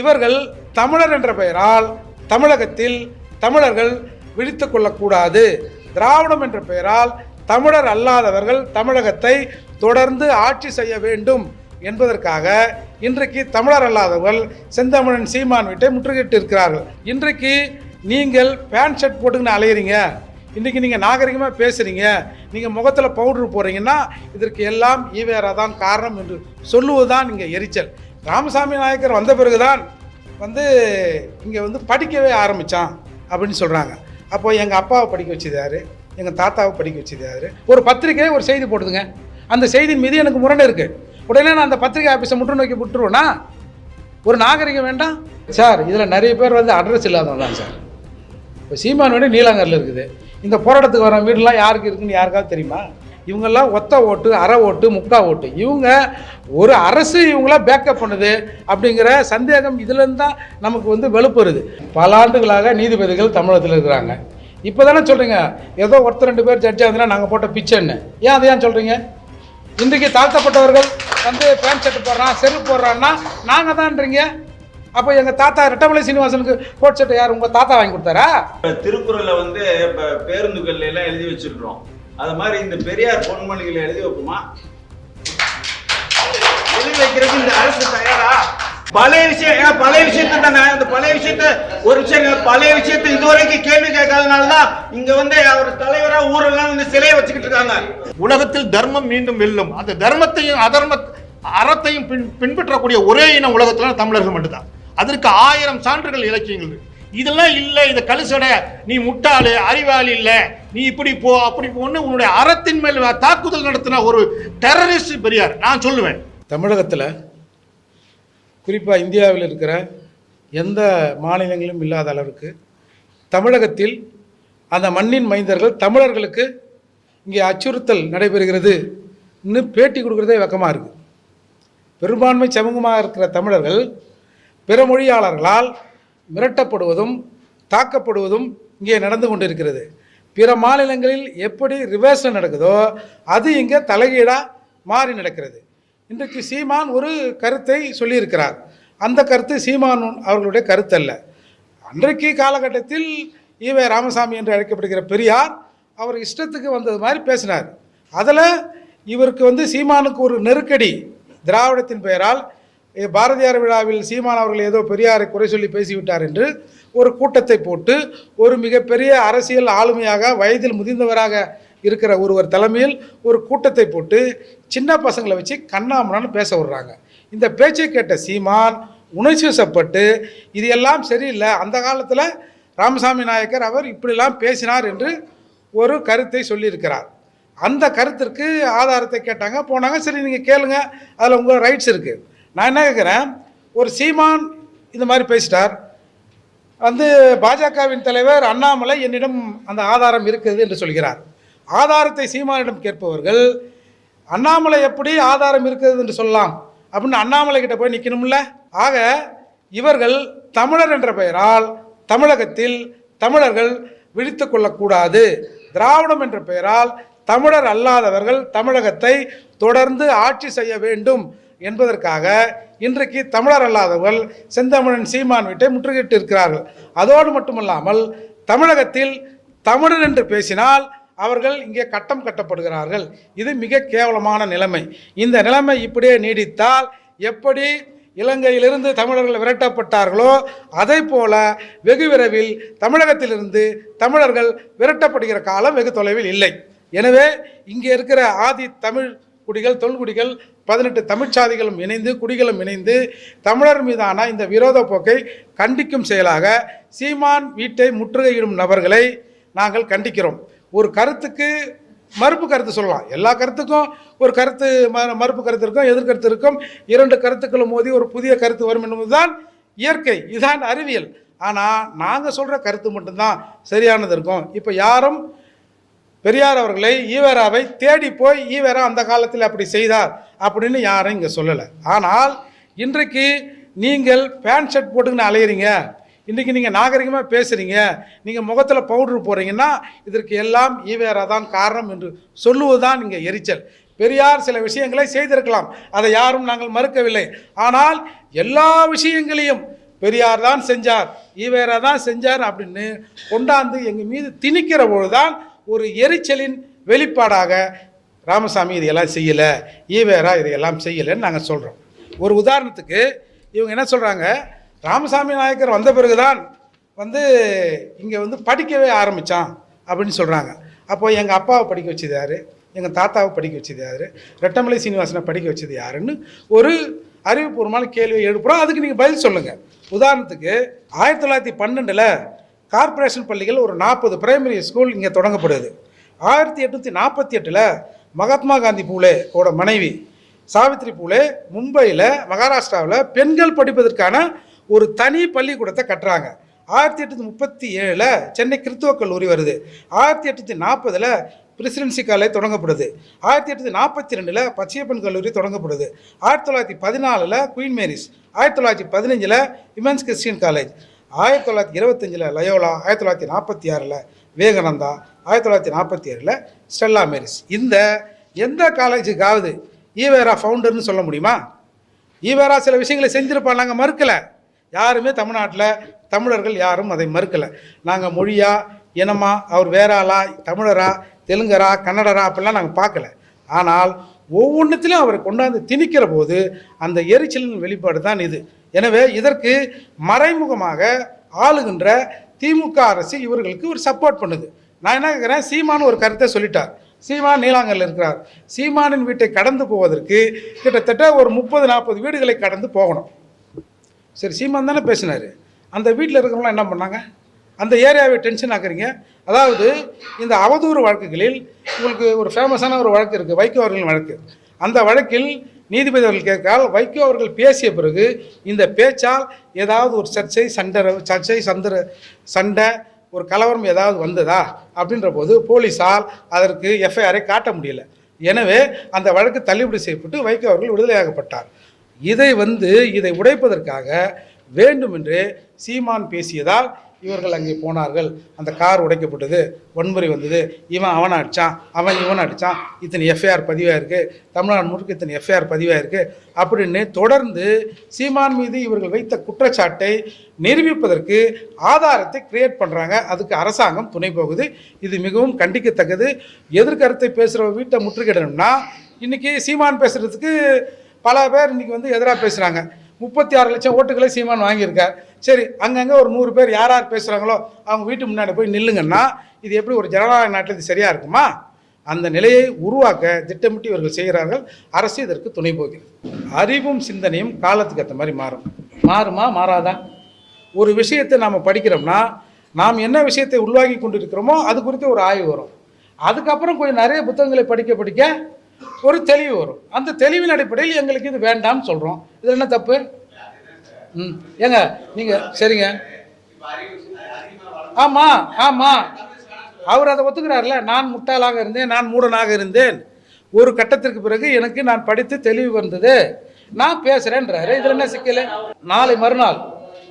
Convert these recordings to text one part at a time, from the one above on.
இவர்கள் தமிழர் என்ற பெயரால் தமிழகத்தில் தமிழர்கள் விழித்து கொள்ளக்கூடாது. திராவிடம் என்ற பெயரால் தமிழர் அல்லாதவர்கள் தமிழகத்தை தொடர்ந்து ஆட்சி செய்ய வேண்டும் என்பதற்காக இன்றைக்கு தமிழர் அல்லாதவர்கள் செந்தமிழன் சீமான் வீட்டை முற்றுகையிட்டு இருக்கிறார்கள் இன்றைக்கு நீங்கள் பேண்ட் ஷர்ட் போட்டுக்கின்னு அலையிறீங்க. இன்றைக்கி நீங்கள் நாகரிகமாக பேசுகிறீங்க நீங்கள் முகத்தில் பவுடர் போடுறீங்கன்னா இதற்கு எல்லாம் ஈவேரா தான் காரணம் என்று சொல்லுவது தான் இங்கே எரிச்சல். ராமசாமி நாயக்கர் வந்த பிறகுதான் வந்து இங்கே வந்து படிக்கவே ஆரம்பித்தான் அப்படின்னு சொல்கிறாங்க அப்போ எங்கள் அப்பாவை படிக்க வச்சது எங்கள் தாத்தாவை படிக்க வச்சது ஒரு பத்திரிக்கை ஒரு செய்தி போடுதுங்க. அந்த செய்தியின் மீது எனக்கு முரண் இருக்குது உடனே நான் அந்த பத்திரிகை ஆஃபீஸை முற்று நோக்கி விட்டுருவேனா? ஒரு நாகரிகம் வேண்டாம்? சார் இதில் நிறைய பேர் வந்து அட்ரஸ் இல்லாதவங்க தான் சார். இப்போ சீமான் வீடு நீலாங்கரில் இருக்குது. இந்த போராட்டத்துக்கு வர வீடுலாம் யாருக்கு இருக்குன்னு யாருக்காவது தெரியுமா? இவங்கெல்லாம் ஒத்த ஓட்டு அரை ஓட்டு முக்கா ஓட்டு. இவங்க ஒரு அரசு இவங்களாம் பேக்கப் பண்ணுது அப்படிங்கிற சந்தேகம் இதுலேருந்து தான் நமக்கு வந்து வெளுப்புறுது பல ஆண்டுகளாக நீதிபதிகள் தமிழகத்தில் இருக்கிறாங்க. இப்போ தானே சொல்கிறீங்க ஏதோ ஒருத்தர் ரெண்டு பேர் ஜட்ஜாக இருந்தால் நாங்கள் போட்ட பிச்சைன்னு. ஏன் அதை ஏன் சொல்கிறீங்க இன்றைக்கு தாழ்த்தப்பட்டவர்கள் வந்து பேண்ட் ஷர்ட் போடுறான் செருப்பு போடுறான்னா நாங்கள் தான்றீங்க அப்போ எங்கள் தாத்தா ரெட்டமலை சீனிவாசனுக்கு கோட் ஷர்ட் யார் உங்கள் தாத்தா வாங்கி கொடுத்தாரா? திருக்குறளில் வந்து இப்ப பேருந்துகள்ல எல்லாம் எழுதி வச்சிருக்கிறோம். அது மாதிரி இந்த பெரியார் பொன்மொழிகளை எழுதி வைப்போமா? எழுதி வைக்கிறதுக்கு இந்த அரசு தயாரா? பழைய விஷயம் ஏன் பழைய விஷயத்தை தானே? அந்த பழைய விஷயத்த ஒரு விஷயம் பழைய விஷயத்தை இதுவரைக்கும் கேள்வி கேட்காதனால தான் இங்க வந்து அவர் தலைவரா ஊரெல்லாம் வந்து சிலையை வச்சுக்கிட்டு இருக்காங்க. உலகத்தில் தர்மம் மீண்டும் வெல்லும். அந்த தர்மத்தையும் அதர்ம அறத்தையும் பின் பின்பற்றக்கூடிய ஒரே இனம் உலகத்துல தமிழர்கள் மட்டும்தான். அதற்கு ஆயிரம் சான்றுகள் இலக்கியங்கள் இருக்கு. இதெல்லாம் இல்லை இது கழுசடை நீ முட்டாளு அறிவாளி இல்லை. நீ இப்படி போ அப்படி போன்னு உன்னுடைய அறத்தின் மேல் தாக்குதல் நடத்தின ஒரு டெரரிஸ்ட் பெரியார். நான் சொல்லுவேன். தமிழகத்தில் குறிப்பாக இந்தியாவில் இருக்கிற எந்த மாநிலங்களும் இல்லாத அளவுக்கு தமிழகத்தில் அந்த மண்ணின் மைந்தர்கள் தமிழர்களுக்கு இங்கே அச்சுறுத்தல் நடைபெறுகிறது இன்னும் பேட்டி கொடுக்குறதே வெக்கமாக இருக்குது பெரும்பான்மை சமூகமாக இருக்கிற தமிழர்கள் பிற மொழியாளர்களால் மிரட்டப்படுவதும் தாக்கப்படுவதும் இங்கே நடந்து கொண்டிருக்கிறது. பிற மாநிலங்களில் எப்படி ரிவர்ஸில் நடக்குதோ அது இங்கே தலைகீழாக மாறி நடக்கிறது. இன்றைக்கு சீமான் ஒரு கருத்தை சொல்லியிருக்கிறார். அந்த கருத்து சீமான் அவர்களுடைய கருத்து அல்ல அன்றைக்கு காலகட்டத்தில் ஈவே ராமசாமி என்று அழைக்கப்படுகிற பெரியார் அவர் இஷ்டத்துக்கு வந்தது மாதிரி பேசினார். அதில் இவருக்கு வந்து சீமானுக்கு ஒரு நெருக்கடி திராவிடத்தின் பெயரால் பாரதியார் விழாவில் சீமான் அவர்கள் ஏதோ பெரியாரை குறை சொல்லி பேசிவிட்டார் என்று ஒரு கூட்டத்தை போட்டு ஒரு மிகப்பெரிய அரசியல் ஆளுமையாக வயதில் முதிர்ந்தவராக இருக்கிற ஒருவர் தலைமையில் ஒரு கூட்டத்தை போட்டு சின்ன பசங்களை வச்சு கண்ணாமனான்னு பேச விடுறாங்க. இந்த பேச்சை கேட்ட சீமான் உணர்ச்சி வசப்பட்டு இது எல்லாம் சரியில்லை அந்த காலத்தில் ராமசாமி நாயக்கர் அவர் இப்படிலாம் பேசினார் என்று ஒரு கருத்தை சொல்லியிருக்கிறார். அந்த கருத்திற்கு ஆதாரத்தை கேட்டாங்க போனாங்க சரி நீங்கள் கேளுங்க அதில் உங்கள் ரைட்ஸ் இருக்குது நான் என்ன கேட்குறேன் ஒரு சீமான் இந்த மாதிரி பேசிட்டார். வந்து பாஜகவின் தலைவர் அண்ணாமலை என்னிடம் அந்த ஆதாரம் இருக்குது என்று சொல்கிறார். ஆதாரத்தை சீமானிடம் கேட்பவர்கள் அண்ணாமலை எப்படி ஆதாரம் இருக்கிறது என்று சொல்லலாம் அப்படின்னு அண்ணாமலை கிட்ட போய் நிற்கணும்ல ஆக இவர்கள் தமிழர் என்ற பெயரால் தமிழகத்தில் தமிழர்கள் விழித்து கொள்ளக்கூடாது. திராவிடம் என்ற பெயரால் தமிழர் அல்லாதவர்கள் தமிழகத்தை தொடர்ந்து ஆட்சி செய்ய வேண்டும். என்பதற்காக இன்றைக்கு தமிழர் அல்லாதவர்கள் செந்தமிழன் சீமான் வீட்டை முற்றுகையிட்டு இருக்கிறார்கள் அதோடு மட்டுமல்லாமல் தமிழகத்தில் தமிழன் என்று பேசினால் அவர்கள் இங்கே கட்டம் கட்டப்படுகிறார்கள். இது மிக கேவலமான நிலைமை. இந்த நிலைமை இப்படியே நீடித்தால் எப்படி இலங்கையிலிருந்து தமிழர்கள் விரட்டப்பட்டார்களோ அதை போல வெகு விரைவில் தமிழகத்திலிருந்து தமிழர்கள் விரட்டப்படுகிற காலம் வெகு தொலைவில் இல்லை. எனவே இங்கே இருக்கிற ஆதி தமிழ் குடிகள் தொல்குடிகள் பதினெட்டு தமிழ்ச்சாதிகளும் இணைந்து குடிகளும் இணைந்து தமிழர் மீதான இந்த விரோத போக்கை கண்டிக்கும் செயலாக சீமான் வீட்டை முற்றுகையிடும் நபர்களை நாங்கள் கண்டிக்கிறோம். ஒரு கருத்துக்கு மறுப்பு கருத்து சொல்லலாம். எல்லா கருத்துக்கும் ஒரு கருத்து ம மறுப்பு கருத்து இருக்கும் எதிர்கருத்து இருக்கும். இரண்டு கருத்துக்களும் மோதி ஒரு புதிய கருத்து வரும் என்பதுதான் இயற்கை. இதுதான் அறிவியல். ஆனால் நாங்கள் சொல்கிற கருத்து மட்டும்தான் சரியானது இருக்கும். இப்போ யாரும் பெரியார் அவர்களை ஈவேராவை தேடி போய் ஈவேரா அந்த காலத்தில் அப்படி செய்தார் அப்படின்னு யாரும் இங்கே சொல்லலை. ஆனால் இன்றைக்கு நீங்கள் பேண்ட் ஷர்ட் போட்டுக்கின்னு அலையிறீங்க. இன்றைக்கி நீங்கள் நாகரிகமாக பேசுகிறீங்க நீங்கள் முகத்தில் பவுடர் போடுறீங்கன்னா இதற்கு எல்லாம் ஈவேரா தான் காரணம் என்று சொல்லுவது தான் இங்கே எரிச்சல். பெரியார் சில விஷயங்களை செய்திருக்கலாம். அதை யாரும் நாங்கள் மறுக்கவில்லை. ஆனால் எல்லா விஷயங்களையும் பெரியார் தான் செஞ்சார். ஈவேரா தான் செஞ்சார் அப்படின்னு கொண்டாந்து எங்கள் மீது திணிக்கிற பொழுதுதான் ஒரு எரிச்சலின் வெளிப்பாடாக ராமசாமி இதையெல்லாம் செய்யலை ஈவேரா இதையெல்லாம் செய்யலைன்னு நாங்கள் சொல்கிறோம் ஒரு உதாரணத்துக்கு இவங்க என்ன சொல்கிறாங்க ராமசாமி நாயக்கர் வந்த பிறகுதான் வந்து இங்கே வந்து படிக்கவே ஆரம்பித்தான் அப்படின்னு சொல்கிறாங்க அப்போ எங்கள் அப்பாவை படிக்க வச்சது யார்? எங்கள் தாத்தாவை படிக்க வச்சது யார்? ரெட்டமலை சீனிவாசனை படிக்க வச்சது யாருன்னு ஒரு அறிவுபூர்வமான கேள்வியை எழுப்புகிறோம் அதுக்கு நீங்கள் பதில் சொல்லுங்கள் உதாரணத்துக்கு ஆயிரத்தி தொள்ளாயிரத்தி பன்னெண்டில் கார்ப்பரேஷன் பள்ளிகள் ஒரு நாற்பது பிரைமரி ஸ்கூல் இங்கே தொடங்கப்படுது. ஆயிரத்தி எட்நூற்றி நாற்பத்தி எட்டில் மகாத்மா காந்தி பூலே ஓட மனைவி சாவித்ரி பூலே மும்பையில் மகாராஷ்டிராவில் பெண்கள் படிப்பதற்கான ஒரு தனி பள்ளிக்கூடத்தை கட்டுறாங்க. ஆயிரத்தி எட்நூற்றி முப்பத்தி ஏழில் சென்னை கிறித்துவ கல்லூரி வருது. ஆயிரத்தி எட்நூற்றி நாற்பதில் பிரசிடென்சி காலேஜ் தொடங்கப்படுது. ஆயிரத்தி எட்நூற்றி நாற்பத்தி ரெண்டில் பச்சையப்பன் கல்லூரி தொடங்கப்படுது. ஆயிரத்தி தொள்ளாயிரத்தி பதினாலில் குயின் மேரிஸ். ஆயிரத்தி தொள்ளாயிரத்தி பதினஞ்சில் விமென்ஸ் கிறிஸ்டியன் காலேஜ். ஆயிரத்தி தொள்ளாயிரத்தி இருபத்தஞ்சில் லயோலா ஆயிரத்தி தொள்ளாயிரத்தி நாற்பத்தி ஆறில் விவேகானந்தா ஆயிரத்தி தொள்ளாயிரத்தி நாற்பத்தி ஏழில் ஸ்டெல்லா மேரிஸ். இந்த எந்த காலேஜுக்காவது ஈவேரா ஃபவுண்டர்னு சொல்ல முடியுமா? ஈவேரா சில விஷயங்களை செஞ்சுருப்பா நாங்கள் மறுக்கலை. யாருமே தமிழ்நாட்டில் தமிழர்கள் யாரும் அதை மறுக்கலை. நாங்கள் மொழியா இனமா அவர் வேறாளா தமிழரா தெலுங்கரா கன்னடரா அப்படிலாம் நாங்கள் பார்க்கல. ஆனால் ஒவ்வொன்றுத்திலும் அவரை கொண்டாந்து திணிக்கிற போது அந்த எரிச்சலின் வெளிப்பாடு தான் இது. எனவே இதற்கு மறைமுகமாக ஆளுகின்ற திமுக அரசு இவர்களுக்கு ஒரு சப்போர்ட் பண்ணுது. நான் என்ன கேட்குறேன் சீமான் ஒரு கருத்தை சொல்லிட்டார். சீமான் நீலாங்கல்ல இருக்கிறார். சீமானின் வீட்டை கடந்து போவதற்கு கிட்டத்தட்ட ஒரு முப்பது நாற்பது வீடுகளை கடந்து போகணும். சரி சீமான் தானே பேசினார். அந்த வீட்டில் இருக்கிறவங்களாம் என்ன பண்ணாங்க? அந்த ஏரியாவை டென்ஷன் ஆக்குறீங்க. அதாவது இந்த அவதூறு வழக்குகளில் உங்களுக்கு ஒரு ஃபேமஸான ஒரு வழக்கு இருக்குது வைகோ அவர்களின் வழக்கு. அந்த வழக்கில் நீதிபதி அவர்கள் கேட்கால் வைகோ அவர்கள் பேசிய பிறகு இந்த பேச்சால் ஏதாவது ஒரு சர்ச்சை சண்டை சர்ச்சை சந்தர சண்டை ஒரு கலவரம் ஏதாவது வந்ததா? அப்படின்ற போது போலீஸால் அதற்கு எஃப்ஐஆரை காட்ட முடியல. எனவே அந்த வழக்கு தள்ளுபடி செய்யப்பட்டு வைகோ அவர்கள் விடுதலையாகப்பட்டார். இதை வந்து இதை உடைப்பதற்காக வேண்டுமென்றே சீமான் பேசியதால் இவர்கள் அங்கே போனார்கள். அந்த கார் உடைக்கப்பட்டது. வன்முறை வந்தது. இவன் அவனை அடித்தான் அவன் இவனை அடித்தான் இத்தனை எஃப்ஐஆர் பதிவாயிருக்கு தமிழ்நாடு முழுக்க இத்தனை எஃப்ஐஆர் பதிவாயிருக்கு அப்படின்னு தொடர்ந்து சீமான் மீது இவர்கள் வைத்த குற்றச்சாட்டை நிரூபிப்பதற்கு ஆதாரத்தை கிரியேட் பண்ணுறாங்க அதுக்கு அரசாங்கம் துணை போகுது. இது மிகவும் கண்டிக்கத்தக்கது. எதிர்கருத்தை பேசுகிற வீட்டை முற்றுகிடணும்னா இன்றைக்கி சீமான் பேசுகிறதுக்கு பல பேர் இன்றைக்கி வந்து எதிராக பேசுகிறாங்க முப்பத்தி ஆறு லட்சம் ஓட்டுகளை சீமான் வாங்கியிருக்கார். சரி அங்கங்கே ஒரு நூறு பேர் யார் யார் பேசுகிறாங்களோ அவங்க வீட்டு முன்னாடி போய் நில்லுங்கன்னா இது எப்படி ஒரு ஜனநாயக நாட்டில் இது சரியாக இருக்குமா? அந்த நிலையை உருவாக்க திட்டமிட்டு இவர்கள் செய்கிறார்கள். அரசு இதற்கு துணை போகிறது. அறிவும் சிந்தனையும் காலத்துக்கு ஏற்ற மாதிரி மாறும். மாறுமா மாறாதா? ஒரு விஷயத்தை நாம் படிக்கிறோம்னா நாம் என்ன விஷயத்தை உள்வாங்கி கொண்டிருக்கிறோமோ அது குறித்து ஒரு ஆய்வு வரும். அதுக்கப்புறம் கொஞ்சம் நிறைய புத்தகங்களை படிக்க படிக்க ஒரு தெளிவு வரும். அந்த தெளிவின் அடிப்படையில் எங்களுக்கு இது வேண்டாம்னு சொல்கிறோம் இது என்ன தப்பு? ம். ஏங்க நீங்கள் சரிங்க. ஆமாம் ஆமாம் அவர் அதை ஒத்துக்கிறார்ல நான் முட்டாளாக இருந்தேன் நான் மூடனாக இருந்தேன். ஒரு கட்டத்திற்கு பிறகு எனக்கு நான் படித்து தெளிவு வந்தது. நான் பேசுகிறேன்றாரு இதில் என்ன சிக்கல்? நாளை மறுநாள்.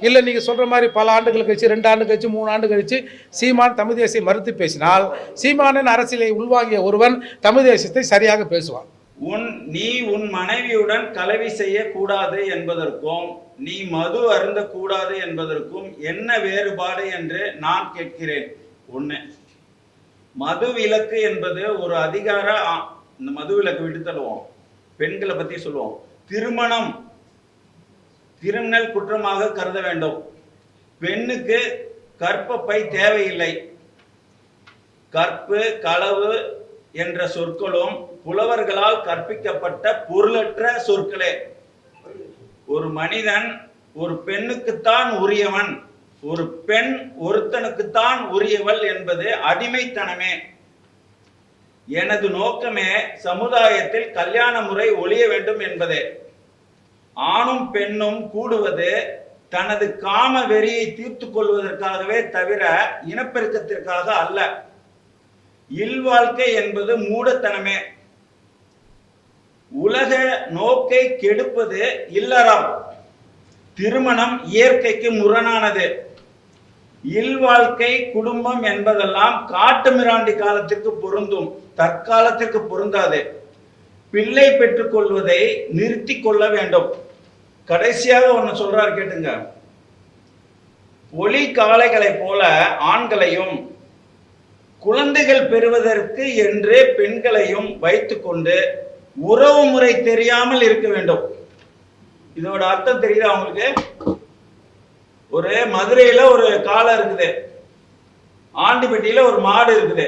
இல்லை நீங்கள் சொல்கிற மாதிரி பல ஆண்டுகள் கழிச்சு ரெண்டு ஆண்டு கழிச்சு மூணு ஆண்டு கழிச்சு சீமான் தமிழ் தேசிய மறுத்து பேசினால் சீமானின் அரசியலை உள்வாங்கிய ஒருவன் தமிழ் தேசியத்தை சரியாக பேசுவான். உன் நீ உன் மனைவியுடன் கலவி செய்யக்கூடாது என்பதற்கும் நீ மது அருந்த கூடாது என்பதற்கும் என்ன வேறுபாடு என்று நான் கேட்கிறேன். ஒண்ணு மது விலக்கு என்பது ஒரு அதிகார ஆ- இந்த மது விலக்கு விட்டு தள்ளுவோம். பெண்களை பத்தி சொல்லுவோம். திருமணம் கிரிமினல் குற்றமாக கருத வேண்டும். பெண்ணுக்கு கற்பப்பை தேவையில்லை. கற்பு களவு என்ற சொற்களும் புலவர்களால் கற்பிக்கப்பட்ட பொருளற்ற சொற்களே. ஒரு மனிதன் ஒரு பெண்ணுக்குத்தான் உரியவன் ஒரு பெண் ஒருத்தனுக்குத்தான் உரியவள் என்பது அடிமைத்தனமே. எனது நோக்கமே சமுதாயத்தில் கல்யாண முறை ஒழிய வேண்டும் என்பதே. ஆணும் பெண்ணும் கூடுவது தனது காம வெறியை தீர்த்து கொள்வதற்காகவே தவிர இனப்பெருக்கத்திற்காக அல்ல. இல்வாழ்க்கை என்பது மூடத்தனமே. உலக நோக்கை கெடுப்பது இல்லறம். திருமணம் இயற்கைக்கு முரணானது. இல்வாழ்க்கை குடும்பம் என்பதெல்லாம் காட்டுமிராண்டி காலத்திற்கு பொருந்தும் தற்காலத்திற்கு பொருந்தாது. பிள்ளை பெற்றுக்கொள்வதை நிறுத்தி கொள்ள வேண்டும். கடைசியாக ஒன்று சொல்றாரு கேட்டுங்க. ஒளி காளைகளைப் போல ஆண்களையும் குழந்தைகள் பெறுவதற்கு என்றே பெண்களையும் வைத்துக்கொண்டு உறவு முறை தெரியாமல் இருக்க வேண்டும். இதோட அர்த்தம் தெரியுது அவங்களுக்கு ஒரு மதுரையில ஒரு காளை இருக்குது. ஆண்டிப்பட்டியில ஒரு மாடு இருக்குது.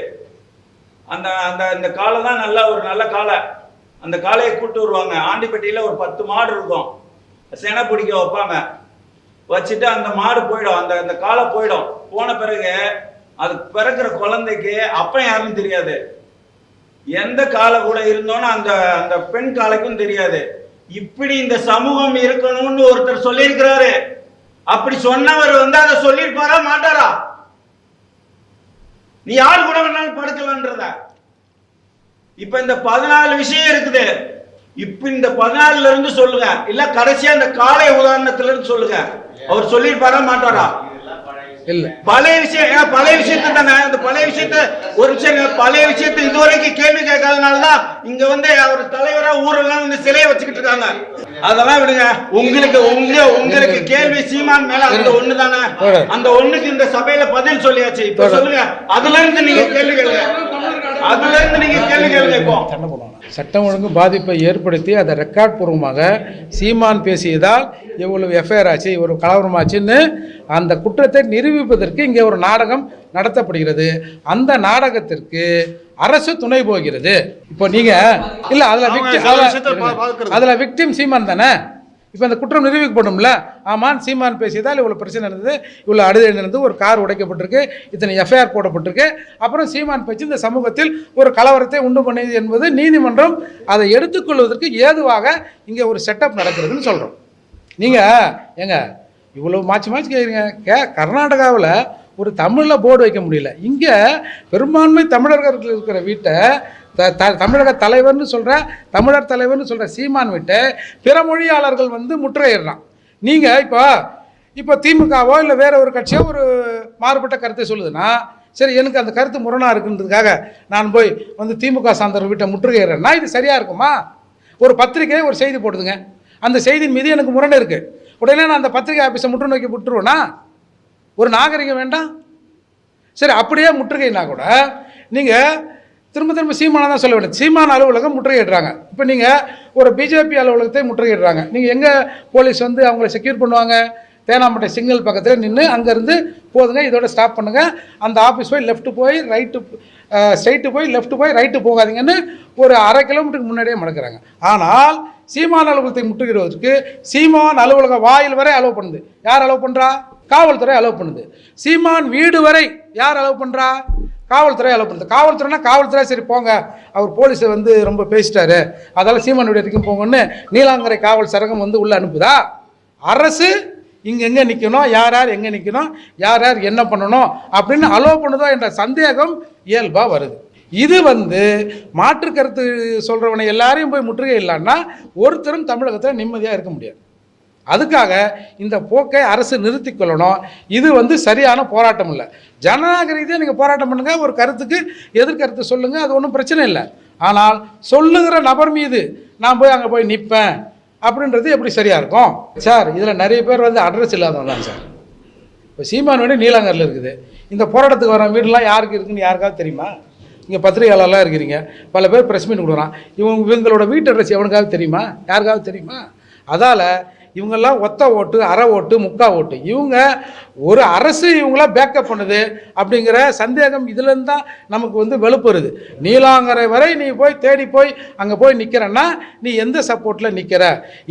அந்த அந்த இந்த காளை தான் நல்ல ஒரு நல்ல காளை. அந்த காளையை கூட்டு வருவாங்க. ஆண்டிப்பட்டியில ஒரு பத்து மாடு இருக்கும். செனை பிடிக்க வைப்பாங்க. வச்சுட்டு அந்த மாடு போயிடும். அந்த அந்த காலை போயிடும். போன பிறகு அது பிறக்கிற குழந்தைக்கு அப்ப யாருன்னு தெரியாது. எந்த காலை கூட இருந்தோன்னு அந்த அந்த பெண் காலைக்கும் தெரியாது. இப்படி இந்த சமூகம் இருக்கணும்னு ஒருத்தர் சொல்லியிருக்கிறாரு. அப்படி சொன்னவர் வந்து அதை சொல்லியிருப்பாரா மாட்டாரா? நீ யார் கூட வேணாலும் படுக்கலான்றத. இப்ப இந்த பதினாலு விஷயம் இருக்குது. இப்ப இந்த பதினாலுல இருந்து சொல்லுங்க. இல்ல கடைசியா இந்த காலை உதாரணத்துல இருந்து சொல்லுங்க. அவர் சொல்லியிருப்பாரா மாட்டாரா? இல்லை. பழைய விஷயம் பழைய விஷயத்தை தானே? இந்த பழைய விஷயத்த ஒரு விஷயம் பழைய விஷயத்தை இதுவரைக்கும் கேள்வி கேட்காதனாலதான் இங்க வந்து அவர் தலைவரா ஊரெல்லாம் வந்து சிலையை வச்சுக்கிட்டு இருக்காங்க. அதெல்லாம் விடுங்க. உங்களுக்கு உங்க உங்களுக்கு கேள்வி சீமான் மேல அந்த ஒண்ணு தானே? அந்த ஒண்ணுக்கு இந்த சபையில பதில் சொல்லியாச்சு. இப்ப சொல்லுங்க. அதுல இருந்து நீங்க கேள்வி கேளுங்க. அதுல இருந்து நீங்க சட்டம் ஒழுங்கு பாதிப்பை ஏற்படுத்தி அதை ரெக்கார்ட் பூர்வமாக சீமான் பேசியதால் இவ்வளவு எஃப்ஐஆர் ஆச்சு இவ்வளவு கலவரம் ஆச்சுன்னு அந்த குற்றத்தை நிரூபிப்பதற்கு இங்கே ஒரு நாடகம் நடத்தப்படுகிறது. அந்த நாடகத்திற்கு அரசு துணை போகிறது. இப்போ நீங்க இல்ல அதுல. அதுல விக்டிம் சீமான் தானே? இப்போ அந்த குற்றம் நிரூபிக்கப்படும்ல ஆமாம் சீமான் பேசியதால் இவ்வளோ பிரச்சனை நடந்தது. இவ்வளோ அடுதல் நடந்தது. ஒரு கார் உடைக்கப்பட்டிருக்கு. இத்தனை எஃப்ஐஆர் போடப்பட்டிருக்கு. அப்புறம் சீமான் பேச்சு இந்த சமூகத்தில் ஒரு கலவரத்தை உண்டு பண்ணியது என்பது நீதிமன்றம் அதை எடுத்துக்கொள்வதற்கு ஏதுவாக இங்கே ஒரு செட்டப் நடக்கிறதுன்னு சொல்கிறோம் நீங்கள் ஏங்க இவ்வளோ மாற்றி மாற்றி கேட்குறீங்க கே கர்நாடகாவில் ஒரு தமிழில் போர்டு வைக்க முடியல. இங்கே பெரும்பான்மை தமிழர்கள் இருக்கிற வீட்டை த த தமிழக தலைவர்னு சொல்கிற தமிழர் தலைவர்னு சொல்கிற சீமான் விட்டு பிற மொழியாளர்கள் வந்து முற்றுகையிடுறான். நீங்கள் இப்போ இப்போ திமுகவோ இல்லை வேற ஒரு கட்சியோ ஒரு மாறுபட்ட கருத்தை சொல்லுதுன்னா சரி எனக்கு அந்த கருத்து முரணாக இருக்குன்றதுக்காக நான் போய் வந்து திமுக சார்ந்தவர் வீட்டை முற்றுகையிடுறேன்னா இது சரியாக இருக்குமா? ஒரு பத்திரிக்கை ஒரு செய்தி போடுதுங்க. அந்த செய்தியின் மீது எனக்கு முரண் இருக்குது உடனே நான் அந்த பத்திரிகை ஆஃபீஸை முற்று நோக்கி விட்டுருவேனா? ஒரு நாகரிகம் வேண்டாம்? சரி அப்படியே முற்றுகைனா கூட நீங்கள் திரும்ப திரும்ப சீமானை தான் சொல்ல வேண்டும் சீமான அலுவலகம் முற்றுகையிடுறாங்க. இப்போ நீங்கள் ஒரு பிஜேபி அலுவலகத்தை முற்றுகையிடுறாங்க. நீங்கள் எங்கே போலீஸ் வந்து அவங்கள செக்யூர் பண்ணுவாங்க? தேனாம்பட்டை சிக்னல் பக்கத்தில் நின்று அங்கேருந்து போதுங்க இதோட ஸ்டாப் பண்ணுங்கள் அந்த ஆஃபீஸ் போய் லெஃப்ட்டு போய் ரைட்டு ஸ்ட்ரைட்டு போய் லெஃப்ட்டு போய் ரைட்டு போகாதீங்கன்னு ஒரு அரை கிலோமீட்டருக்கு முன்னாடியே மடக்கிறாங்க. ஆனால் சீமான் அலுவலகத்தை முற்றுகிறதற்கு சீமான் அலுவலக வாயில் வரை அலோவ் பண்ணுது. யார் அலோவ் பண்ணுறா காவல்துறை அலோவ் பண்ணுது. சீமான் வீடு வரை யார் அலோவ் பண்ணுறா காவல்துறை அலோவ் பண்ணுது காவல்துறைனா காவல்துறை சரி போங்க. அவர் போலீஸ் வந்து ரொம்ப பேசிட்டாரு. அதால் சீமானுடைய வரைக்கும் போங்கன்னு நீலாங்கரை காவல் சரகம் வந்து உள்ளே அனுப்புதா? அரசு இங்கே எங்கே நிற்கணும் யார் யார் எங்கே நிற்கணும் யார் யார் என்ன பண்ணணும்? அப்படின்னு அலோவ் பண்ணுதோ என்ற சந்தேகம் இயல்பாக வருது. இது வந்து மாற்று கருத்து சொல்கிறவனை எல்லாரையும் போய் முற்றுகை இல்லைன்னா ஒருத்தரும் தமிழகத்தில் நிம்மதியாக இருக்க முடியாது. அதுக்காக இந்த போக்கை அரசு நிறுத்தி கொள்ளணும். இது வந்து சரியான போராட்டம் இல்லை. ஜனநாயக ரீதியாக நீங்கள் போராட்டம் பண்ணுங்கள் ஒரு கருத்துக்கு எதிர்கருத்து சொல்லுங்கள் அது ஒன்றும் பிரச்சனை இல்லை. ஆனால் சொல்லுகிற நபர் மீது நான் போய் அங்கே போய் நிற்பேன் அப்படின்றது எப்படி சரியாக இருக்கும்? சார் இதில் நிறைய பேர் வந்து அட்ரஸ் இல்லாதவங்க தான் சார். இப்போ சீமான் வீடு நீலாங்கரில் இருக்குது. இந்த போராட்டத்துக்கு வர வீடுலாம் யாருக்கு இருக்குன்னு யாருக்காவது தெரியுமா? இங்கே பத்திரிகையாளர்லாம் இருக்கிறீங்க. பல பேர் ப்ரெஸ் மீட் கொடுக்குறான். இவங்க இவங்களோட வீட்டு அட்ரஸ் எவனுக்காவது தெரியுமா? யாருக்காவது தெரியுமா? அதால் இவங்கெல்லாம் ஒத்த ஓட்டு அரை ஓட்டு முக்கா ஓட்டு. இவங்க ஒரு அரசு இவங்கள பேக்கப் பண்ணுது அப்படிங்கிற சந்தேகம் இதுலேருந்து தான் நமக்கு வந்து வெளுப்புறுது நீலாங்கரை வரை நீ போய் தேடி போய் அங்கே போய் நிற்கிறன்னா நீ எந்த சப்போர்ட்டில் நிற்கிற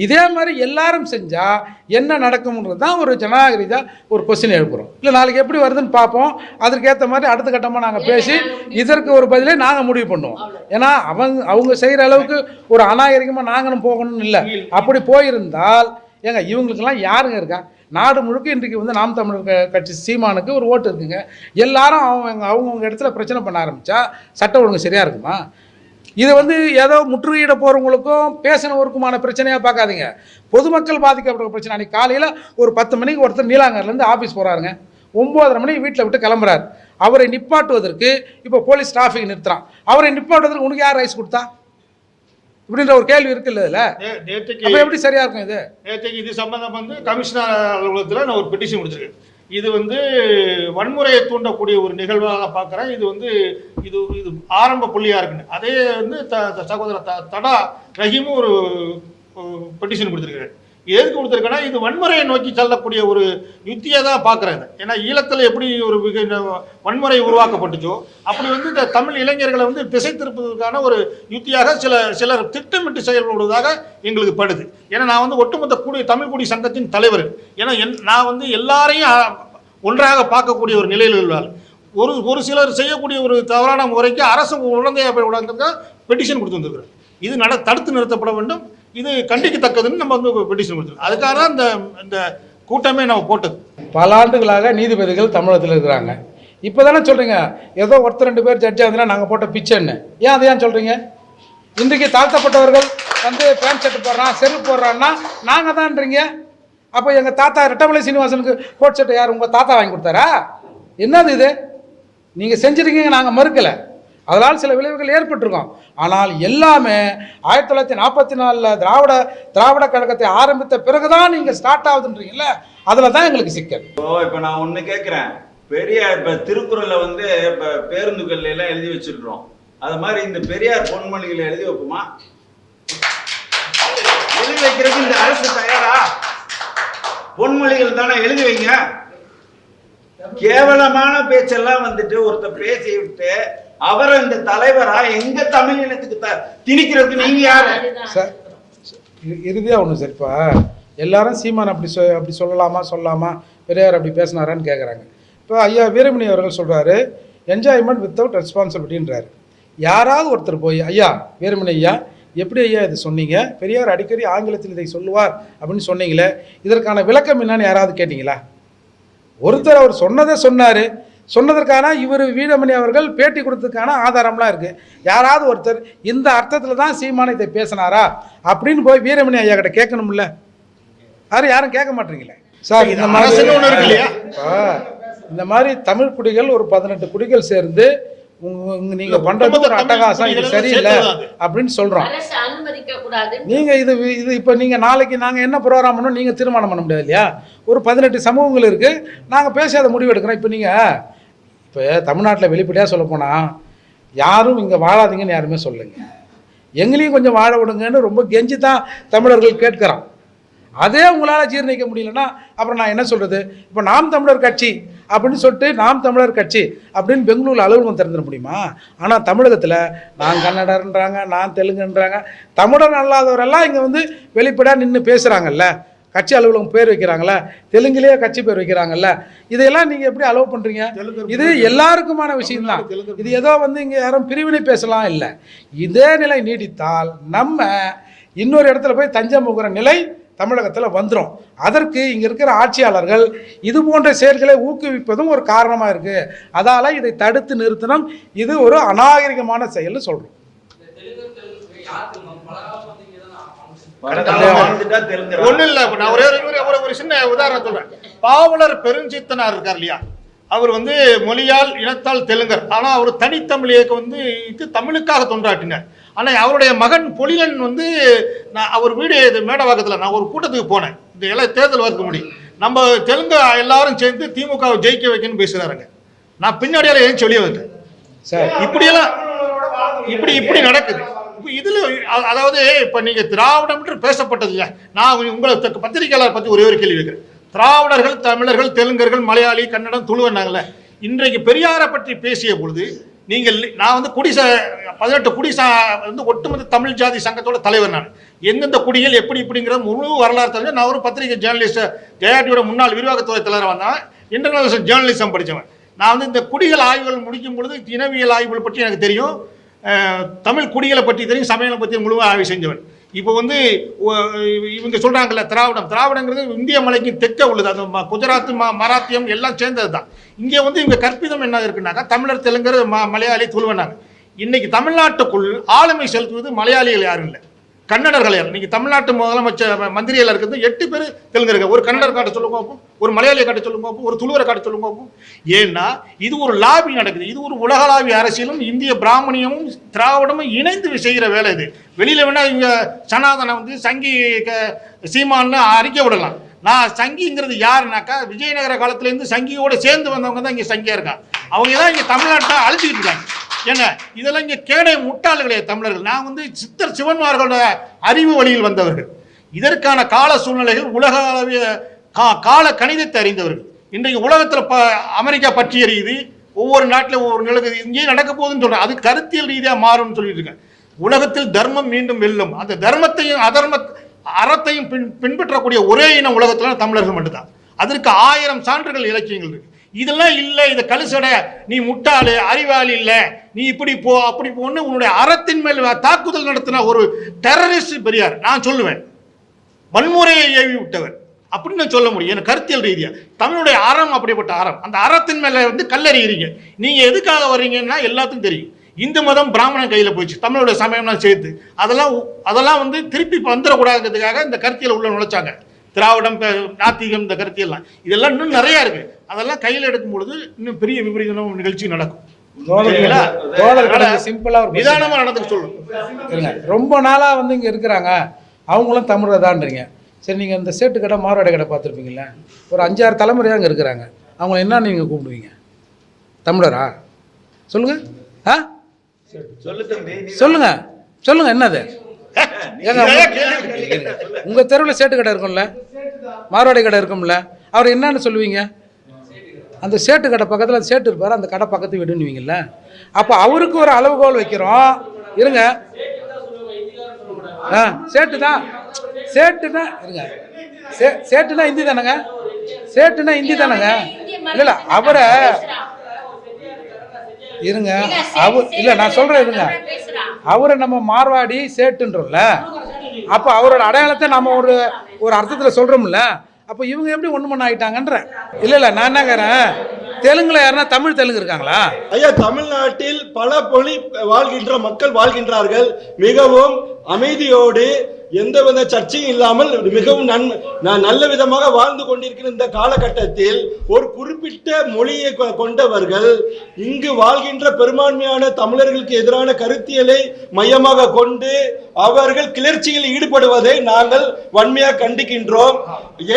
இதே மாதிரி எல்லாரும் செஞ்சால் என்ன நடக்கும்ன்றது தான் ஒரு ஜனநாயக ரீதியாக ஒரு கொஸ்டின் எழுப்புறோம். இல்லை நாளைக்கு எப்படி வருதுன்னு பார்ப்போம். அதற்கேற்ற மாதிரி அடுத்த கட்டமாக நாங்கள் பேசி இதற்கு ஒரு பதிலே நாங்கள் முடிவு பண்ணுவோம். ஏன்னா அவங்க அவங்க செய்கிற அளவுக்கு ஒரு அநாகரிகமாக நாங்களும் போகணும்னு இல்லை. அப்படி போயிருந்தால் ஏங்க இவங்களுக்கெல்லாம் யாருங்க இருக்கா? நாடு முழுக்க இன்றைக்கு வந்து நாம் தமிழர் க- கட்சி சீமானுக்கு ஒரு ஓட்டு இருக்குங்க. எல்லாரும் அவங்க அவங்கவுங்க இடத்துல பிரச்சனை பண்ண ஆரம்பித்தா சட்ட ஒழுங்கு சரியாக இருக்குமா? இது வந்து ஏதோ முற்றுகையிட போகிறவங்களுக்கும் பேசினவருக்குமான பிரச்சனையாக பார்க்காதீங்க. பொதுமக்கள் பாதிக்கப்படுற பிரச்சனை. அன்றைக்கி காலையில் ஒரு பத்து மணிக்கு ஒருத்தர் நீலாங்கர்லேருந்து ஆஃபீஸ் போகிறாருங்க ஒம்போதரை மணிக்கு வீட்டில் விட்டு கிளம்புறாரு. அவரை நிப்பாட்டுவதற்கு இப்போ போலீஸ் டிராஃபிக் நிறுத்துறான். அவரை நிப்பாட்டுவதற்கு உனக்கு யார் ரைஸ் கொடுத்தா? இப்படின்ற ஒரு கேள்வி இருக்குல்ல இதில்? நேற்றுக்கு எப்படி சரியாக இருக்கும் இது? நேற்றுக்கு இது சம்பந்தம் வந்து கமிஷனர் அலுவலகத்தில் நான் ஒரு பெட்டிஷன் கொடுத்துருக்கேன் இது வந்து வன்முறையை தூண்டக்கூடிய ஒரு நிகழ்வாக பார்க்குறேன். இது வந்து இது இது ஆரம்ப புள்ளியாக இருக்குன்னு. அதே வந்து த சகோதரர் த தடா ரஹீமும் ஒரு பெட்டிஷன் கொடுத்துருக்காரு எதுக்கு கொடுத்துருக்கேன்னா இது வன்முறையை நோக்கி செல்லக்கூடிய ஒரு யுத்தியை தான் பார்க்குறேன். ஏன்னா ஈழத்தில் எப்படி ஒரு வன்முறை உருவாக்கப்பட்டுச்சோ அப்படி வந்து இந்த தமிழ் இளைஞர்களை வந்து திசை திருப்பதற்கான ஒரு யுத்தியாக சில சிலர் திட்டமிட்டு செயல்படுவதாக எங்களுக்கு படுது. ஏன்னா நான் வந்து ஒட்டுமொத்த கூடிய தமிழ் குடி சங்கத்தின் தலைவர். ஏன்னா என் நான் வந்து எல்லாரையும் ஒன்றாக பார்க்கக்கூடிய ஒரு நிலையில் உள்ளார் ஒரு ஒரு சிலர் செய்யக்கூடிய ஒரு தவறான முறைக்கு அரசு உடந்தையாக பெட்டிஷன் கொடுத்து வந்திருக்கிறார். இது நட தடுத்து நிறுத்தப்பட வேண்டும். இது கண்டிக்கத்தக்கதுன்னு நம்ம வந்து பெட்டிஷன் கொடுத்துருக்கோம். அதுக்காக தான் இந்த இந்த கூட்டமே நம்ம போட்டது. பல ஆண்டுகளாக நீதிபதிகள் தமிழகத்தில் இருக்கிறாங்க. இப்போ தானே சொல்கிறீங்க ஏதோ ஒருத்தர் ரெண்டு பேர் ஜட்ஜாக இருந்தால் நாங்கள் போட்ட பிச்சைன்னு. ஏன் அதை ஏன் சொல்கிறீங்க இன்றைக்கு தாழ்த்தப்பட்டவர்கள் வந்து பேண்ட் ஷர்ட் போடுறான் செருப்பு போடுறான்னா நாங்கள் தான்றீங்க. அப்போ எங்கள் தாத்தா ரெட்டமலை சீனிவாசனுக்கு கோட் ஷர்ட் யார் உங்கள் தாத்தா வாங்கி கொடுத்தாரா? என்னது இது? நீங்கள் செஞ்சுருக்கீங்க நாங்கள் மறுக்கலை. அதனால் சில விளைவுகள் ஏற்பட்டிருக்கோம். ஆனால் எல்லாமே ஆயிரத்தி தொள்ளாயிரத்தி நாற்பத்தி நாலில் திராவிட திராவிட கழகத்தை ஆரம்பித்த பிறகு தான் நீங்கள் ஸ்டார்ட் ஆகுதுன்றீங்கல்ல? அதில் தான் எங்களுக்கு சிக்கல். இப்போ நான் ஒன்று கேட்குறேன் பெரிய இப்போ திருக்குறளில் வந்து இப்போ பேருந்துகள் எல்லாம் எழுதி வச்சிருக்கிறோம். அது மாதிரி இந்த பெரியார் பொன்மொழிகளை எழுதி வைப்போமா? எழுதி வைக்கிறதுக்கு இந்த அரசு தயாரா? பொன்மொழிகள் தானே எழுதி வைங்க. கேவலமான பேச்செல்லாம் வந்துட்டு ஒருத்தர் பேசி விட்டு அவரை இந்த தலைவரா எங்க தமிழ் இனத்துக்கு திணிக்கிறதுக்கு நீங்க யாரு? சார் இறுதியாக ஒன்று சரிப்பா எல்லாரும் சீமான் அப்படி சொ அப்படி சொல்லலாமா சொல்லலாமா பெரியார் அப்படி பேசினாரான்னு கேட்குறாங்க இப்போ ஐயா வீரமணி அவர்கள் சொல்கிறாரு என்ஜாய்மெண்ட் வித்தவுட் ரெஸ்பான்சிபிலிட்டின்றாரு யாராவது ஒருத்தர் போய் ஐயா வீரமணி ஐயா எப்படி ஐயா இது சொன்னீங்க? பெரியார் அடிக்கடி ஆங்கிலத்தில் இதை சொல்லுவார் அப்படின்னு சொன்னீங்களே இதற்கான விளக்கம் என்னன்னு யாராவது கேட்டிங்களா? ஒருத்தர் அவர் சொன்னதை சொன்னார் சொன்னதற்கான இவர் வீரமணி அவர்கள் பேட்டி கொடுத்ததுக்கான ஆதாரம்லாம் இருக்குது யாராவது ஒருத்தர் இந்த அர்த்தத்தில் தான் சீமான இதை பேசினாரா அப்படின்னு போய் வீரமணி ஐயா கிட்ட கேட்கணும்ல. யாரும் யாரும் கேட்க மாட்டீங்களே? சார் இந்த மாதிரி இந்த மாதிரி தமிழ் குடிகள் ஒரு பதினெட்டு குடிகள் சேர்ந்து நீங்க பண்றது ஒரு அட்டகாசம் இது சரியில்லை. அப்படின்னு சொல்றோம். அரசு அனுமதிக்க கூடாது நீங்க இது இது இப்போ நீங்க நாளைக்கு நாங்க என்ன ப்ரோக்ராம் பண்ணோம் நீங்க தீர்மானம் பண்ண முடியாது இல்லையா? ஒரு பதினெட்டு சமூகங்கள் இருக்கு. நாங்க பேசி அதை முடிவு எடுக்கிறோம் இப்போ நீங்க இப்போ தமிழ்நாட்டில் வெளிப்படையாக சொல்லப்போனால் யாரும் இங்கே வாழாதீங்கன்னு யாருமே சொல்லுங்க எங்களையும் கொஞ்சம் வாழ விடுங்கன்னு ரொம்ப கெஞ்சி தான் தமிழர்கள் கேட்குறான். அதே உங்களால் ஜீரணிக்க முடியலன்னா அப்புறம் நான் என்ன சொல்கிறது இப்போ நாம் தமிழர் கட்சி அப்படின்னு சொல்லிட்டு நாம் தமிழர் கட்சி அப்படின்னு பெங்களூர் அலுவலகம் திறந்துட முடியுமா? ஆனால் தமிழகத்தில் நான் கன்னடர்ன்றாங்க நான் தெலுங்குன்றாங்க தமிழர் அல்லாதவரெல்லாம் இங்கே வந்து வெளிப்படையாக நின்று பேசுகிறாங்கல்ல கட்சி அலுவலகம் பேர் வைக்கிறாங்கல்ல தெலுங்குலேயே கட்சி பேர் வைக்கிறாங்கல்ல இதையெல்லாம் நீங்கள் எப்படி அலோவ் பண்ணுறீங்க இது எல்லாருக்குமான விஷயம்தான் இது ஏதோ வந்து இங்கே யாரும் பிரிவினை பேசலாம் இல்லை. இதே நிலை நீடித்தால் நம்ம இன்னொரு இடத்துல போய் தஞ்சம் போகிற நிலை தமிழகத்தில் வந்துடும் அதற்கு இங்கே இருக்கிற ஆட்சியாளர்கள் இது போன்ற செயல்களை ஊக்குவிப்பதும் ஒரு காரணமாக இருக்குது அதால் இதை தடுத்து நிறுத்தணும். இது ஒரு அநாகரிகமான செயல்னு சொல்கிறோம் ஒண்ணும் இல்ல நான் ஒரே ஒரு ஒரு- சின்ன உதாரணம் சொல்றேன். பாவலர் பெருஞ்சித்தனார் இருக்கார் இல்லையா? அவர் வந்து மொழியால் இனத்தால் தெலுங்கர். ஆனா அவர் தனித்தமிழ் இயக்கம் வந்து இது தமிழுக்காக தொண்டாட்டினார் ஆனா அவருடைய மகன் பொலிலன் வந்து நான் அவர் வீடு இது மேடவாக்கத்துல நான் ஒரு கூட்டத்துக்கு போனேன். இந்த எல்லா தேர்தல் வரக்கு முடி. நம்ம தெலுங்கு எல்லாரும் சேர்ந்து திமுகவை ஜெயிக்க வைக்கணும்னு பேசுறாருங்க. நான் பின்னாடியால ஏன் சொல்லி வந்தேன் சார் இப்படியெல்லாம் இப்படி இப்படி நடக்குது. இதில் அதாவது இப்போ நீங்கள் திராவிடம் என்று பேசப்பட்டது நான் உங்களை த- பத்திரிகையாளர் பற்றி ஒரே ஒரு கேள்வி வைக்கிறேன் திராவிடர்கள் தமிழர்கள் தெலுங்கர்கள் மலையாளி கன்னடம் துளுவன்னாங்கல்ல இன்றைக்கு பெரியாரை பற்றி பேசிய பொழுது நீங்கள் நான் வந்து குடிச பதினெட்டு குடிசா வந்து ஒட்டுமொத்த தமிழ் ஜாதி சங்கத்தோட தலைவர் நான். எந்தெந்த குடிகள் எப்படி இப்படிங்கிற முழு வரலாறு தெரிஞ்சு நான் ஒரு பத்திரிகை ஜேர்னலிஸ்ட் ஜெயாட்டியோட முன்னாள் விரிவாக்கத்துறை தலைவர் வந்தேன் இன்டர்நேஷனல் ஜேர்னலிசம் படித்தவன் நான் வந்து இந்த குடிகள் ஆய்வுகள் முடிக்கும் பொழுது இனவியல் ஆய்வுகள் பற்றி எனக்கு தெரியும். தமிழ் குடிகளை பற்றி தெரியும் சமயங்களை பற்றி முழுவதும் ஆய்வு செஞ்சவன். இப்போ வந்து இவங்க சொல்கிறாங்கல்ல திராவிடம். திராவிடங்கிறது இந்திய மலைக்கு தெற்க உள்ளது. அது குஜராத் மா மராத்தியம் எல்லாம் சேர்ந்தது தான். இங்கே வந்து இவங்க கற்பிதம் என்ன இருக்குன்னாக்கா தமிழர் தெலுங்கர் மலையாளி துளுவனாங்க இன்னைக்கு தமிழ்நாட்டுக்குள் ஆளுமை செலுத்துவது மலையாளிகள் யாரும் இல்லை. கன்னடர்கள் யார்? இன்னைக்கு தமிழ்நாட்டு முதலமைச்சர் மந்திரியில் இருக்கிறது எட்டு பேர் தெலுங்கு ஒரு கன்னடர் காட்ட சொல்லுங்க பார்ப்போம் ஒரு மலையாளியை காட்ட சொல்லுங்க பார்ப்போம் ஒரு துளுவரை காட்ட சொல்லுங்க பார்ப்போம் ஏன்னா இது ஒரு லாபி நடக்குது. இது ஒரு உலகளாவிய அரசியலும் இந்திய பிராமணியமும் திராவிடமும் இணைந்து செய்கிற வேலை இது. வெளியில வேணா இவங்க சனாதனம் வந்து சங்கி க- சீமான்னு அறிக்கை விடலாம். நான் சங்கிங்கிறது யாருனாக்கா விஜயநகர காலத்துலேருந்து சங்கியோட சேர்ந்து வந்தவங்க தான் இங்கே சங்கியா இருக்காங்க. அவங்க தான் இங்கே தமிழ்நாட்டை அழிச்சிக்கிட்டு இருக்காங்க. ஏங்க இதெல்லாம் இங்கே கேடை முட்டாள்களே தமிழர்கள். நான் வந்து சித்தர் சிவன்மார்களோட அறிவு வழியில் வந்தவர்கள். இதற்கான கால சூழ்நிலைகள் உலக அளவிய கா கால கணிதத்தை அறிந்தவர்கள். இன்றைக்கு உலகத்தில் ப அமெரிக்கா பற்றி எறியுது ஒவ்வொரு நாட்டில் ஒவ்வொரு நிலவு இங்கேயும் நடக்க போகுதுன்னு சொல்கிறேன் அது கருத்தியல் ரீதியாக மாறும்னு சொல்லிட்டு இருக்கேன். உலகத்தில் தர்மம் மீண்டும் வெல்லும். அந்த தர்மத்தையும் அதர்ம அறத்தையும் பின் பின்பற்றக்கூடிய ஒரே இனம் உலகத்தில் தமிழர்கள் மட்டும்தான். அதற்கு ஆயிரம் சான்றுகள் இலக்கியங்கள் இருக்குது இதெல்லாம் இல்லை இதை கழுசடை நீ முட்டாளு அறிவாளி இல்லை. நீ இப்படி போ அப்படி போன்னு உன்னுடைய அறத்தின் மேல் தாக்குதல் நடத்தின ஒரு டெரரிஸ்ட் பெரியார். நான் சொல்லுவேன். வன்முறையை ஏவி விட்டவர். அப்படின்னு நான் சொல்ல முடியும். எனக்கு கருத்தியல் ரீதியாக தமிழுடைய அறம் அப்படிப்பட்ட அறம். அந்த அறத்தின் மேலே வந்து கல்லறிகிறீங்க. நீங்கள் எதுக்காக வர்றீங்கன்னா எல்லாத்துக்கும் தெரியும். இந்து மதம் பிராமணன் கையில் போயிடுச்சு. தமிழுடைய சமயம்லாம் சேர்த்து. அதெல்லாம் உ- அதெல்லாம் வந்து திருப்பி வந்துடக்கூடாதுங்கிறதுக்காக இந்த கருத்தியில் உள்ள நுழைச்சாங்க. திராவிடம் நாத்திகம் இந்த கருத்தியெல்லாம். இதெல்லாம் இன்னும் நிறையா இருக்குது அதெல்லாம் கையில் எடுக்கும் பொழுது இன்னும் பெரிய விபரீதம் நிகழ்ச்சி நடக்கும். சிம்பிளா ஒரு நிதானமா நடந்துக்க சொல்லணும் ரொம்ப நாளா வந்து இங்க இருக்கிறாங்க. அவங்களும் தமிழர் தான்றீங்க சரி நீங்க இந்த சேட்டு கடை மாரோட கடை பார்த்துருப்பீங்களா ஒரு அஞ்சாறு தலைமுறையாக அங்கே இருக்கிறாங்க. அவங்க என்ன நீங்க கூப்பிடுவீங்க? தமிழரா? சொல்லுங்க. ஆ? சொல்லு தம்பி நீ சொல்லுங்க. சொல்லுங்க என்னது? ஏங்க நிறைய உங்க- கேள்வி இருங்க. உங்க தெருவில் சேட்டு கடை இருக்கும்ல? மாரோடை கடை இருக்கும்ல? அவர் என்னன்னு சொல்லுவீங்க? அந்த சேட்டு கடை பக்கத்தில் சேட்டு இருப்பார் அந்த கடை பக்கத்து விடுன்னுவீங்கல்ல. அப்போ அவருக்கு ஒரு அளவுகோல் வைக்கிறோம். இருங்க. ஆ சேட்டு தான் சேட்டு தான் இருங்க. சே சேட்டுனா இந்தி தானேங்க? சேட்டுனா இந்தி தானேங்க? இல்லை இல்லை அவரை இருங்க. அவர் இல்லை நான் சொல்கிறேன் இருங்க. அவரை நம்ம மார்வாடி சேட்டுன்றோம்ல. அப்போ அவரோட அடையாளத்தை நம்ம ஒரு ஒரு அர்த்தத்தில் சொல்கிறோம்ல அப்போ இவங்க எப்படி ஒன்று மணி ஆகிட்டாங்கன்ற இல்லை இல்லை நான் என்னங்கிறேன் தெலுங்குல யாருன்னா தமிழ் தெலுங்கு இருக்காங்களா? ஐயா தமிழ்நாட்டில் பல மொழி வாழ்கின்ற மக்கள் வாழ்கின்றார்கள். மிகவும் அமைதியோடு எந்தவித சர்ச்சையும் இல்லாமல் மிகவும் நன் நல்ல விதமாக வாழ்ந்து கொண்டிருக்கிற இந்த காலகட்டத்தில் ஒரு குறிப்பிட்ட மொழியை கொண்டவர்கள் இங்கு வாழ்கின்ற பெரும்பான்மையான தமிழர்களுக்கு எதிரான கருத்தியலை மையமாக கொண்டு அவர்கள் கிளர்ச்சியில் ஈடுபடுவதை நாங்கள் வன்மையாக கண்டிக்கின்றோம்.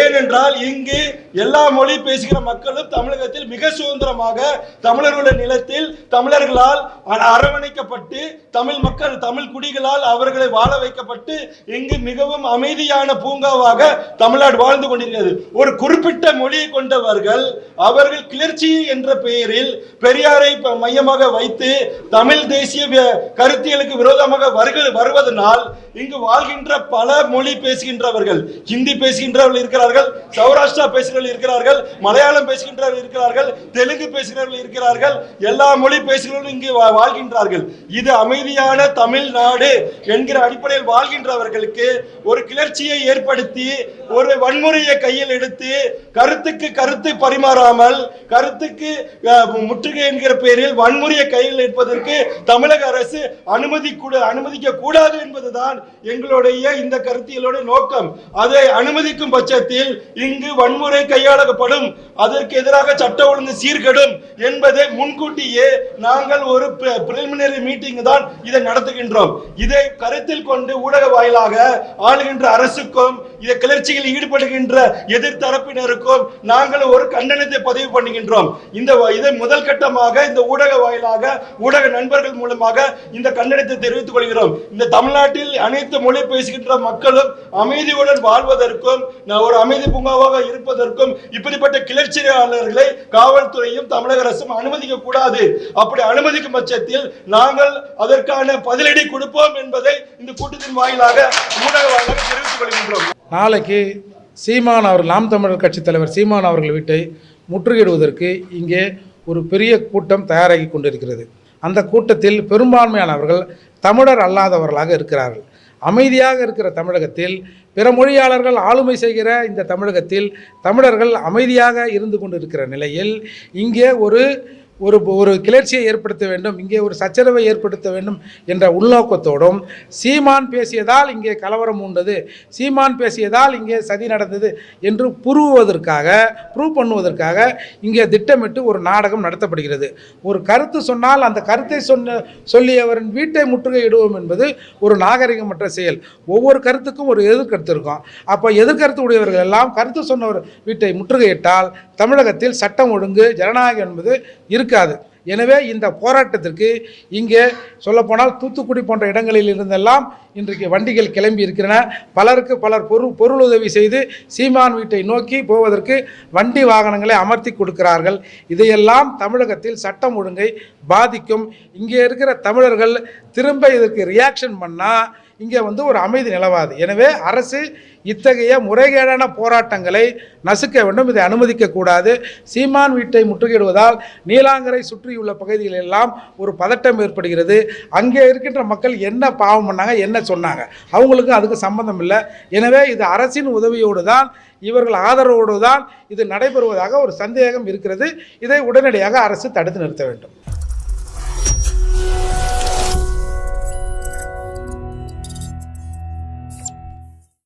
ஏனென்றால் இங்கு எல்லா மொழி பேசுகிற மக்களும் தமிழகத்தில் மிக சுதந்திரமாக தமிழர்களுடைய நிலத்தில் தமிழர்களால் அரவணைக்கப்பட்டு தமிழ் மக்கள் தமிழ் குடிகளால் அவர்களை வாழ வைக்கப்பட்டு இங்கு மிகவும் அமைதியான பூங்காவாக தமிழ்நாடு வாழ்ந்து கொண்டிருக்கிறது. ஒரு குறிப்பிட்ட மொழியை கொண்டவர்கள் அவர்கள் கிளர்ச்சி என்ற பெயரில் பெரியாரை மையமாக வைத்து தமிழ் தேசிய கருத்தியலுக்கு விரோதமாக வருக வருவதனால் இங்கு வாழ்கின்ற பல மொழி பேசுகின்றவர்கள் ஹிந்தி பேசுகின்றவர்கள் இருக்கிறார்கள் சௌராஷ்டிரா பேசுகிறவர்கள் இருக்கிறார்கள் மலையாளம் பேசுகின்றவர்கள் இருக்கிறார்கள் தெலுங்கு பேசுகிறவர்கள் இருக்கிறார்கள் எல்லா மொழி பேசுகிறவர்களும் இங்கு வாழ்கின்றார்கள். இது அமைதியான தமிழ்நாடு என்கிற அடிப்படையில் வாழ்கின்றவர்களுக்கு ஒரு கிளர்ச்சியை ஏற்படுத்தி ஒரு வன்முறையை கையில் எடுத்து கருத்துக்கு கருத்து பரிமாறாமல் கருத்துக்கு முற்றுகை என்கிற பெயரில் வன்முறையை கையில் எடுப்பதற்கு தமிழக அரசு அனுமதி கூட அனுமதிக்க கூடாது என்பதுதான் எங்களுடைய இந்த கருத்தியலுடைய நோக்கம் அதை அனுமதிக்கும் பட்சத்தில் இங்கு வன்முறை கையாளப்படும் அதற்கு எதிராக சட்ட ஒழுங்கு சீர்கெடும் என்பதை முன்கூட்டியே நாங்கள் ஒரு பிரிலிமினரி மீட்டிங் தான் இதை நடத்துகின்றோம். இதை கருத்தில் கொண்டு ஊடக வாயிலாக ஆளுகின்ற அரசுக்கும் இதை கிளர்ச்சியில் ஈடுபடுகின்ற எதிர்த்தரப்பினருக்கும் நாங்கள் ஒரு கண்டனத்தை பதிவு பண்ணுகின்றோம். இந்த இதை முதல் கட்டமாக இந்த ஊடக வாயிலாக ஊடக நண்பர்கள் மூலமாக இந்த கண்டனத்தை தெரிவித்துக் கொள்கிறோம். இந்த தமிழ்நாட்டில் அனைத்து மொழி பேசுகின்ற மக்களும் அமைதியுடன் வாழ்வதற்கும் ஒரு அமைதி பூங்காவாக இருப்பதற்கும் இப்படிப்பட்ட கிளர்ச்சியாளர்களை காவல்துறையும் தமிழக அரசும் அனுமதிக்க கூடாது. அப்படி அனுமதிக்கும் பட்சத்தில் நாங்கள் அதற்கான பதிலடி கொடுப்போம் என்பதை இந்த கூட்டத்தின் வாயிலாக ஊடக தெரிவித்துக் கொள்கின்றோம். நாளைக்கு சீமான் அவர் நாம் தமிழர் கட்சி தலைவர் சீமான் அவர்கள் வீட்டை முற்றுகையிடுவதற்கு இங்கே ஒரு பெரிய கூட்டம் தயாராகி கொண்டிருக்கிறது. அந்த கூட்டத்தில் பெரும்பான்மையானவர்கள் தமிழர் அல்லாதவர்களாக இருக்கிறார்கள். அமைதியாக இருக்கிற தமிழகத்தில் பிற மொழியாளர்கள் ஆளுமை செய்கிற இந்த தமிழகத்தில் தமிழர்கள் அமைதியாக இருந்து கொண்டிருக்கிற நிலையில் இங்கே ஒரு ஒரு ஒரு கிளர்ச்சியை ஏற்படுத்த வேண்டும் இங்கே ஒரு சச்சரவை ஏற்படுத்த வேண்டும் என்ற உள்நோக்கத்தோடும் சீமான் பேசியதால் இங்கே கலவரம் உண்டது சீமான் பேசியதால் இங்கே சதி நடந்தது என்று புருவதற்காக ப்ரூவ் பண்ணுவதற்காக இங்கே திட்டமிட்டு ஒரு நாடகம் நடத்தப்படுகிறது. ஒரு கருத்து சொன்னால் அந்த கருத்தை சொன்ன சொல்லியவரின் வீட்டை முற்றுகையிடுவோம் என்பது ஒரு நாகரிகமற்ற செயல். ஒவ்வொரு கருத்துக்கும் ஒரு எதிர்கருத்து இருக்கும். அப்போ எதிர்கருத்து உடையவர்கள் எல்லாம் கருத்து சொன்னவர் வீட்டை முற்றுகையிட்டால் தமிழகத்தில் சட்டம் ஒழுங்கு ஜனநாயகம் என்பது இருக்காது. எனவே இந்த போராட்டத்திற்கு இங்கே சொல்லப்போனால் தூத்துக்குடி போன்ற இடங்களில் இருந்தெல்லாம் இன்றைக்கு வண்டிகள் கிளம்பி இருக்கின்றன பலருக்கு பலர் பொருள் பொருளுதவி செய்து சீமான் வீட்டை நோக்கி போவதற்கு வண்டி வாகனங்களை அமர்த்தி கொடுக்கிறார்கள். இதையெல்லாம் தமிழகத்தில் சட்டம் ஒழுங்கை பாதிக்கும். இங்கே இருக்கிற தமிழர்கள் திரும்ப இதற்கு ரியாக்ஷன் பண்ணால் இங்கே வந்து ஒரு அமைதி நிலவாது. எனவே அரசு இத்தகைய முறைகேடான போராட்டங்களை நசுக்க வேண்டும் இதை அனுமதிக்கக்கூடாது சீமான் வீட்டை முற்றுகையிடுவதால் நீலாங்கரை சுற்றியுள்ள பகுதிகள் எல்லாம் ஒரு பதட்டம் ஏற்படுகிறது. அங்கே இருக்கின்ற மக்கள் என்ன பாவம் பண்ணாங்க என்ன சொன்னாங்க? அவங்களுக்கு அதுக்கு சம்பந்தம் இல்லை. எனவே இது அரசின் உதவியோடு தான் இவர்கள் ஆதரவோடு தான் இது நடைபெறுவதாக ஒரு சந்தேகம் இருக்கிறது. இதை உடனடியாக அரசு தடுத்து நிறுத்த வேண்டும்.